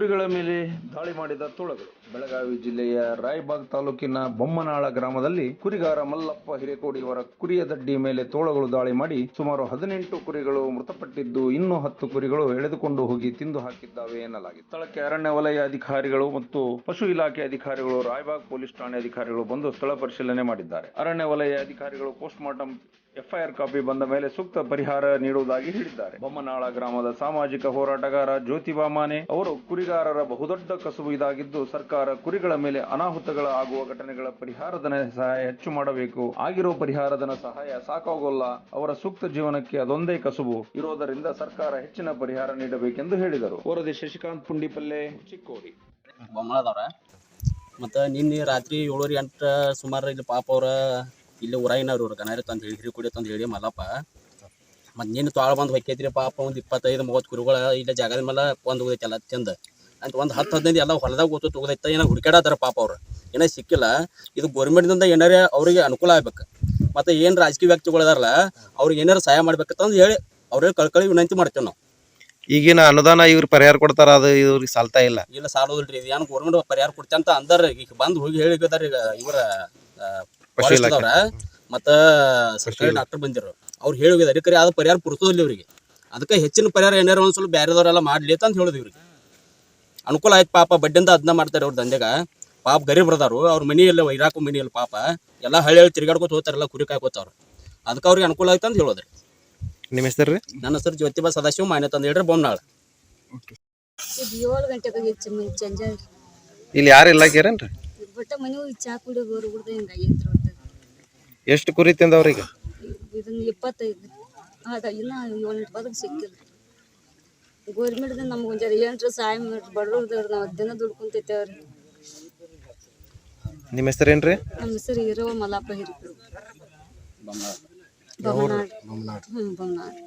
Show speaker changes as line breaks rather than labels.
ಕುರಿಗಳ ಮೇಲೆ ದಾಳಿ ಮಾಡಿದ ತೋಳಗಳು. ಬೆಳಗಾವಿ ಜಿಲ್ಲೆಯ ರಾಯಬಾಗ್ ತಾಲೂಕಿನ ಬೊಮ್ಮನಾಳ ಗ್ರಾಮದಲ್ಲಿ ಕುರಿಗಾರ ಮಲ್ಲಪ್ಪ ಹಿರೇಕೋಡಿ ಅವರ ಕುರಿಯ ದಡ್ಡಿ ಮೇಲೆ ತೋಳಗಳು ದಾಳಿ ಮಾಡಿ ಸುಮಾರು ಹದಿನೆಂಟು ಕುರಿಗಳು ಮೃತಪಟ್ಟಿದ್ದು ಇನ್ನೂ ಹತ್ತು ಕುರಿಗಳು ಎಳೆದುಕೊಂಡು ಹೋಗಿ ತಿಂದು ಹಾಕಿದ್ದಾವೆ ಎನ್ನಲಾಗಿದೆ. ಸ್ಥಳಕ್ಕೆ ಅರಣ್ಯ ವಲಯ ಅಧಿಕಾರಿಗಳು ಮತ್ತು ಪಶು ಇಲಾಖೆ ಅಧಿಕಾರಿಗಳು, ರಾಯಬಾಗ್ ಪೊಲೀಸ್ ಠಾಣೆ ಅಧಿಕಾರಿಗಳು ಬಂದು ಸ್ಥಳ ಪರಿಶೀಲನೆ ಮಾಡಿದ್ದಾರೆ. ಅರಣ್ಯ ವಲಯ ಅಧಿಕಾರಿಗಳು ಪೋಸ್ಟ್ ಮಾರ್ಟಂ ಎಫ್ಐಆರ್ ಕಾಪಿ ಬಂದ ಮೇಲೆ ಸೂಕ್ತ ಪರಿಹಾರ ನೀಡುವುದಾಗಿ ಹೇಳಿದ್ದಾರೆ. ಬೊಮ್ಮನಾಳ ಗ್ರಾಮದ ಸಾಮಾಜಿಕ ಹೋರಾಟಗಾರ ಜ್ಯೋತಿಬಾ ಮಾನೆ ಅವರು ಕುರಿಗಾರರ ಬಹುದೊಡ್ಡ ಕಸುಬು ಇದಾಗಿದ್ದು, ಸರ್ಕಾರ ಕುರಿಗಳ ಮೇಲೆ ಅನಾಹುತಗಳ ಆಗುವ ಘಟನೆಗಳ ಪರಿಹಾರಧನ ಸಹಾಯ ಹೆಚ್ಚು ಮಾಡಬೇಕು. ಆಗಿರೋ ಪರಿಹಾರಧನ ಸಹಾಯ ಸಾಕಾಗೋಲ್ಲ. ಅವರ ಸೂಕ್ತ ಜೀವನಕ್ಕೆ ಅದೊಂದೇ ಕಸುಬು. ಇರೋದರಿಂದ ಸರ್ಕಾರ ಹೆಚ್ಚಿನ ಪರಿಹಾರ ನೀಡಬೇಕೆಂದು ಹೇಳಿದರು. ವರದಿ ಶಶಿಕಾಂತ್ ಪುಂಡಿಪಲ್ಲೆ, ಚಿಕ್ಕೋಡಿ.
ಮತ್ತ ನಿನ್ನೆ ರಾತ್ರಿ ಏಳುವರೆ ಎಂಟು ಸುಮಾರು ಇಲ್ಲಿ ಪಾಪ ಅವ್ರ ಇಲ್ಲಿ ಊರಾಗಿನವ್ರು ಇವ್ರು ಗನಾರಿ ತಂದು ಹೇಳಿ ಹಿರಿ ಕುಡಿ ತಂದು ಹೇಳಿ ಮಲ್ಲಪ್ಪ. ಮತ್ತು ನಿನ್ನ ತಾಳ್ ಬಂದು ಹೊಕ್ಕೈತ್ರಿ ಪಾಪ ಒಂದು ಇಪ್ಪತ್ತೈದು ಮೂವತ್ತು ಕುರುಗಳ ಇಲ್ಲ ಜಾಗದ ಮೇಲೆ ಒಂದು ಹೋಗೈತೆ ಎಲ್ಲ ಅಂತ ಒಂದು ಹತ್ತು ಹದಿನೈದು ಎಲ್ಲ ಹೊಲದಾಗ ಗೊತ್ತು ತೊಗೋದೈತ. ಏನೋ ಹುಡುಕಾಡತ್ತಾರ ಪಾಪ ಅವ್ರು. ಏನೋ ಸಿಕ್ಕಿಲ್ಲ. ಇದು ಗೌರ್ಮೆಂಟ್ದಿಂದ ಏನಾರ ಅವ್ರಿಗೆ ಅನುಕೂಲ ಆಗ್ಬೇಕು. ಮತ್ತು ಏನು ರಾಜಕೀಯ ವ್ಯಕ್ತಿಗಳದಾರಲ್ಲ ಅವ್ರಿಗೆ ಏನಾರು ಸಹಾಯ ಮಾಡ್ಬೇಕಂತಂದು ಹೇಳಿ ಅವ್ರಿಗೆ ಕಳ್ಕಳಿ ವಿನಂತಿ ಮಾಡ್ತೇವೆ ನಾವು.
ಈಗಿನ ಅನುದಾನ ಇವ್ರು ಪರಿಹಾರ ಕೊಡ್ತಾರ ಅದು ಇವ್ರಿಗೆ ಸಾಲ್ತಾ ಇಲ್ಲ.
ಇಲ್ಲ ಸಾಲೋದಿಲ್ರಿ. ಇದು ಏನು ಗೌರ್ಮೆಂಟ್ ಪರಿಹಾರ ಕೊಡ್ತಂತ ಅಂದಾರ. ಈಗ ಬಂದು ಹೋಗಿ ಹೇಳಿದಾರ ಈಗ ಇವರ. ಅವರ ಮತ್ತ ಸರ್ಕಾರಿ ಡಾಕ್ಟರ್ ಬಂದಿರು. ಅವ್ರು ಹೇಳಿ ಹೋಗಿದಾರೆ ಕರೆ ಅದು ಪರಿಹಾರ ಪುರ್ತದಿಲ್ಲ ಇವ್ರಿಗೆ. ಅದಕ್ಕೆ ಹೆಚ್ಚಿನ ಪರಿಹಾರ ಏನಾರ ಒಂದ್ ಸ್ವಲ್ಪ ಬೇರೆದವರೆಲ್ಲ ಮಾಡ್ಲಿ ಅಂತ ಹೇಳೋದು ಇವ್ರಿಗೆ. ಅನುಕೂಲ ಆಯ್ತು ಪಾಪ ಬಡ್ಡಿಂದ ಅದನ್ನ ಮಾಡ್ತಾರೆ ಅವ್ರ ದಂಧೆಗ. ಪಾಪ ಗರೀಬ್ ಬರ್ದಾರು ಅವ್ರ ಮನೆಯಲ್ಲಿ ಇರಾಕು ಮನೆಯಲ್ಲಿ ಪಾಪ ಎಲ್ಲ ಹಳ್ಳಿ ಹಳ್ಳಿ ತಿರ್ಗಾಡ್ಕೊತ ಹೋಗ್ತಾರಲ್ಲ ಕುರಿ ಕಾಯ್ಕೋತಾವ್ರು ಅದಕ್ಕೆ ಅವ್ರಿಗೆ ಅನುಕೂಲ ಆಯ್ತು ಅಂತ ಹೇಳೋದ್ರಿ.
ನಿಮ್ಮ ಹೆಸರು ರೀ
ನನ್ನ ಹೆಸರು ಜ್ಯೋತಿಬಾ ಸದಾಶಿವ ಮಾನ್ಯ ತಂದು ಹೇಳ್ರಿ ಬೊಮ್ಮನಾಳ
ಇದು ಏಳು ಗಂಟೆಗೆ
ಇಲ್ಲಿ ಯಾರು ಇಲ್ಲ
ಬಟ್ಟ ಮನೆ ಹೋಗಿ ಚಾ ಕುಡಿ ಗೋರು ಕುಡ್ದು ಹಿಂಗೆ ಆಗೈತ್ರಿ ಒಟ್ಟು.
ಎಷ್ಟು ಕುರಿ ತಿಂದವ್ರಿಗೆ?
ಇದನ್ನ ಇಪ್ಪತ್ತೈದು. ಅದ ಇನ್ನ ಏಳೆಂಟು ಬದಲು ಸಿಕ್ಕಿಲ್ಲ ಗೋರ್ಮೆಂಟ್ದಿಂದ ನಮ್ಗೆ ಒಂಜಾರ ಜರ ಏನ್ರ ಸಹಾಯ ಮಾಡ್ರಿ ಬಡವ್ರದವ್ರು ನಾವು ದಿನ ದುಡ್ಕೊಂತೈತೇವ್ರಿ
ನಿಮ್ಮ ಹೆಸರೇನ್ರಿ?
ನಮ್ಮ ಹೆಸರು ಇರೋ ಮಲಾಪ
ಹಿರಿ
ಬೊಮ್ಮನಾಡ್ ಹ್ಞೂ ಬೊಮ್ಮನಾಡ್